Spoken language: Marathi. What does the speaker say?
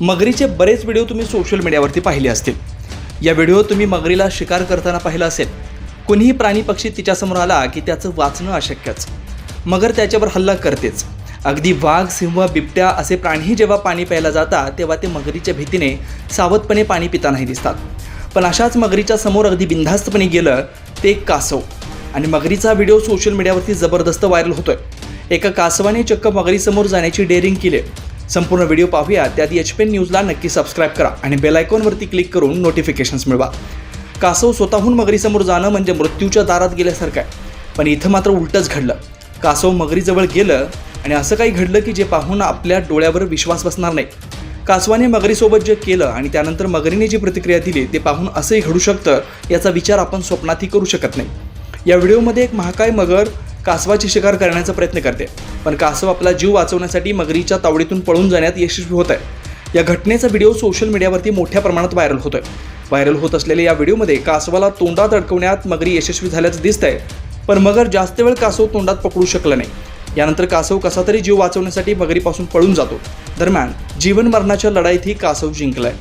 मगरीचे बरेच व्हिडिओ तुम्ही सोशल मीडियावरती पाहिले असतील. या व्हिडिओ तुम्ही मगरीला शिकार करताना पाहिलं असेल. कोणीही प्राणी पक्षी तिच्यासमोर आला की त्याचं वाचणं अशक्यच. मगर त्याच्यावर हल्ला करतेच. अगदी वाघ सिंह बिबट्या असे प्राणीही जेव्हा पाणी प्यायला जातात तेव्हा ते मगरीच्या भीतीने सावधपणे पाणी पितानाही दिसतात. पण अशाच मगरीच्या समोर अगदी बिनधास्तपणे गेलं ते एक कासव. आणि मगरीचा व्हिडिओ सोशल मीडियावरती जबरदस्त व्हायरल होतोय. एका कासवाने चक्क मगरीसमोर जाण्याची डेअरिंग केली. संपूर्ण व्हिडिओ पाहूया. त्यात एच पी न्यूजला नक्की सबस्क्राईब करा आणि बेल आयकॉनवरती क्लिक करून नोटिफिकेशन्स मिळवा. कासव स्वतःहून मगरीसमोर जाणं म्हणजे मृत्यूच्या दारात गेल्यासारखं आहे. पण इथं मात्र उलटंच घडलं. कासव मगरीजवळ गेलं आणि असं काही घडलं की जे पाहून आपल्या डोळ्यावर विश्वास बसणार नाही. कासवाने मगरीसोबत जे केलं आणि त्यानंतर मगरीने जी प्रतिक्रिया दिली ते पाहून असंही घडू शकतं याचा विचार आपण स्वप्नातही करू शकत नाही. या व्हिडिओमध्ये एक महाकाय मगर कासवाची शिकार करण्याचा प्रयत्न करते. पण कासव आपला जीव वाचवण्यासाठी मगरीच्या तावडीतून पळून जाण्यात यशस्वी होत आहे. या घटनेचा व्हिडिओ सोशल मीडियावरती मोठ्या प्रमाणात व्हायरल होतोय. व्हायरल होत असलेल्या या व्हिडिओमध्ये कासवाला तोंडात अडकवण्यात मगरी यशस्वी झाल्याचं दिसतंय. पण मगर जास्त वेळ कासव तोंडात पकडू शकलं नाही. यानंतर कासव कसा तरी जीव वाचवण्यासाठी मगरीपासून पळून जातो. दरम्यान जीवन मरणाच्या लढाईतही कासव जिंकलाय.